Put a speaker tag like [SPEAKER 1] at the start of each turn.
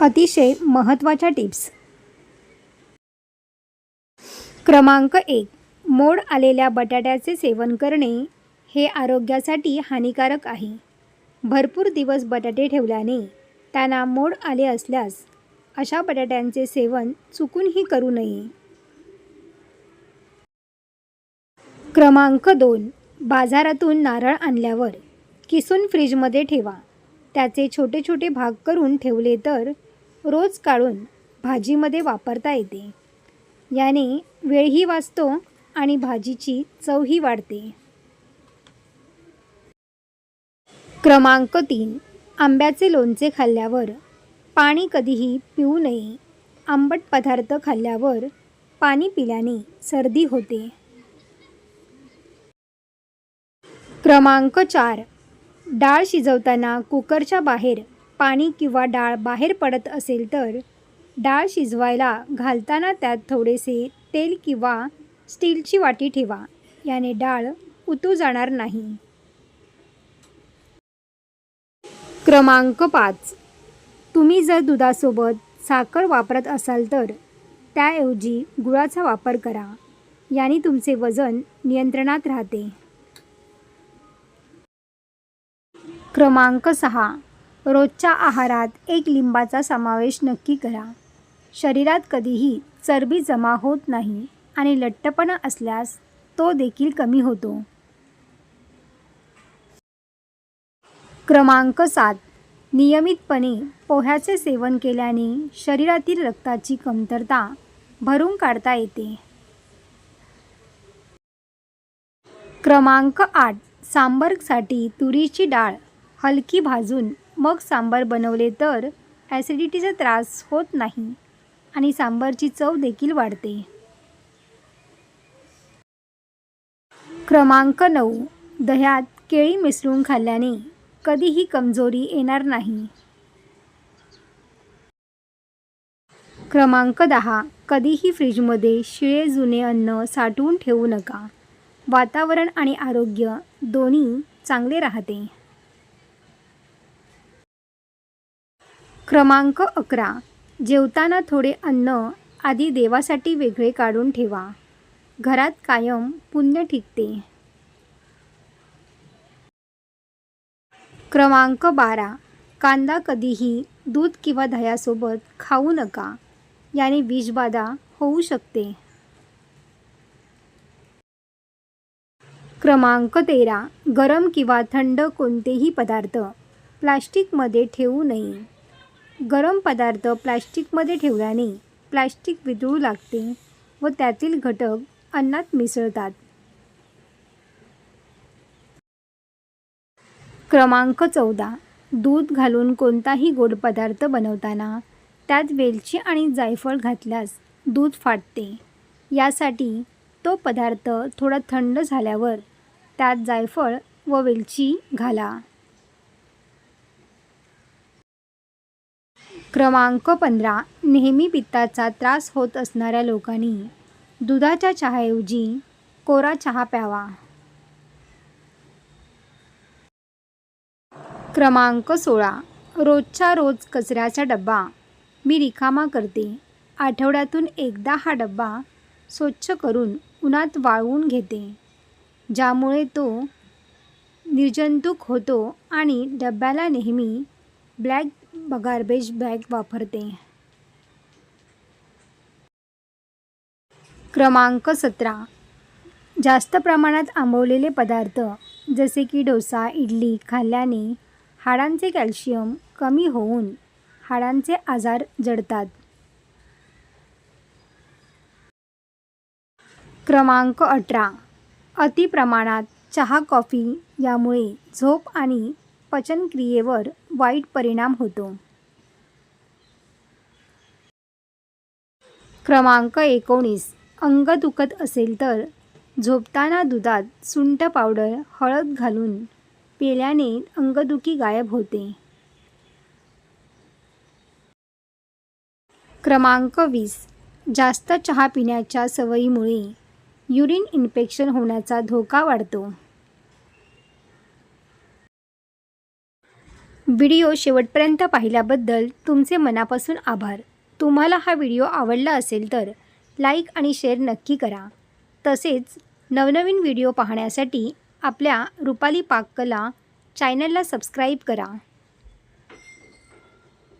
[SPEAKER 1] अतिशय महत्त्वाच्या टिप्स. क्रमांक एक. मोड आलेल्या बटाट्याचे सेवन करणे हे आरोग्यासाठी हानिकारक आहे. भरपूर दिवस बटाटे ठेवल्याने त्यांना मोड आले असल्यास अशा बटाट्यांचे सेवन चुकूनही करू नये. क्रमांक दोन. बाजारातून नारळ आणल्यावर किसून फ्रीजमध्ये ठेवा. त्याचे छोटे छोटे भाग करून ठेवले तर रोज काढून भाजीमध्ये वापरता येते. याने वेळही वाचतो आणि भाजीची चवही वाढते. क्रमांक तीन. आंब्याचे लोणचे खाल्ल्यावर पाणी कधीही पिऊ नये. आंबट पदार्थ खाल्ल्यावर पाणी पिल्याने सर्दी होते. क्रमांक चार. डाळ शिजवताना कुकरच्या बाहेर पाणी किंवा डाळ बाहेर पडत असेल तर डाळ शिजवायला घालताना त्यात थोडेसे तेल किंवा स्टीलची वाटी ठेवा. याने डाळ उतू जाणार नाही. क्रमांक पाच. तुम्ही जर दुधासोबत साखर वापरत असाल तर त्याऐवजी गुळाचा वापर करा. याने तुमचे वजन नियंत्रणात राहते. क्रमांक सहा. रोजच्या आहारात एक लिंबाचा समावेश नक्की करा. शरीरात कधीही चरबी जमा होत नाही आणि लठ्ठपणा असल्यास तो देखील कमी होतो. क्रमांक सात. नियमितपणे पोह्याचे सेवन केल्याने शरीरातील रक्ताची कमतरता भरून काढता येते. क्रमांक आठ. सांबरसाठी तुरीची डाळ हलकी भाजून मग सांबार बनवले तर ॲसिडिटीचा त्रास होत नाही आणि सांबारची चव देखील वाढते. क्रमांक नऊ. दह्यात केळी मिसळून खाल्ल्याने कधीही कमजोरी येणार नाही. क्रमांक दहा. कधीही फ्रीजमध्ये शिळे जुने अन्न साठवून ठेवू नका. वातावरण आणि आरोग्य दोन्ही चांगले राहते. क्रमांक अकरा. जेवताना थोडे अन्न आधी देवासाठी वेगळे काढून ठेवा. घरात कायम पुण्य टिकते क्रमांक बारा. कांदा कधीही दूध किंवा दह्यासोबत खाऊ नका. याने विषबाधा होऊ शकते. क्रमांक तेरा. गरम किंवा थंड कोणतेही पदार्थ. प्लास्टिकमध्ये ठेवू नये. गरम पदार्थ प्लास्टिकमध्ये ठेवल्याने प्लास्टिक वितळू लागते व त्यातील घटक अन्नात मिसळतात. क्रमांक चौदा. दूध घालून कोणताही गोड पदार्थ बनवताना त्यात वेलची आणि जायफळ घातल्यास दूध फाटते. यासाठी तो पदार्थ थोडा थंड झाल्यावर त्यात जायफळ व वेलची घाला. क्रमांक पंधरा नेहमी पित्ताचा त्रास होत असणाऱ्या लोकांनी दुधाच्या चहाऐवजी कोरा चहा प्यावा. क्रमांक सोळा रोजच्या रोज कचऱ्याचा डब्बा. मी रिकामा करते. आठवड्यातून एकदा हा डब्बा स्वच्छ करून उन्हात वाळवून घेते. ज्यामुळे तो निर्जंतुक होतो आणि डब्याला नेहमी ब्लॅक गार्बेज बॅग वापरते. क्रमांक सतरा. जास्त प्रमाणात आंबवलेले पदार्थ जसे की डोसा इडली खाल्ल्याने हाडांचे कॅल्शियम कमी होऊन हाडांचे आजार जडतात. क्रमांक अठरा. अति प्रमाणात चहा कॉफी यामुळे झोप आणि पचनक्रियेवर वाईट परिणाम होतो. क्रमांक एकोणीस. अंग दुखत असेल तर झोपताना दुधात सुंठ पावडर हळद घालून पेल्याने अंगदुखी गायब होते. क्रमांक वीस. जास्त चहा पिण्याच्या सवयीमुळे युरिन इन्फेक्शन होण्याचा धोका वाढतो. व्हिडिओ शेवटपर्यंत पाहिल्याबद्दल तुमचे मनापासून आभार. तुम्हाला हा व्हिडिओ आवडला असेल तर लाईक आणि शेअर नक्की करा. तसेच नवनवीन व्हिडिओ पाहण्यासाठी आपल्या रुपाली पाककला चॅनलला सबस्क्राईब करा.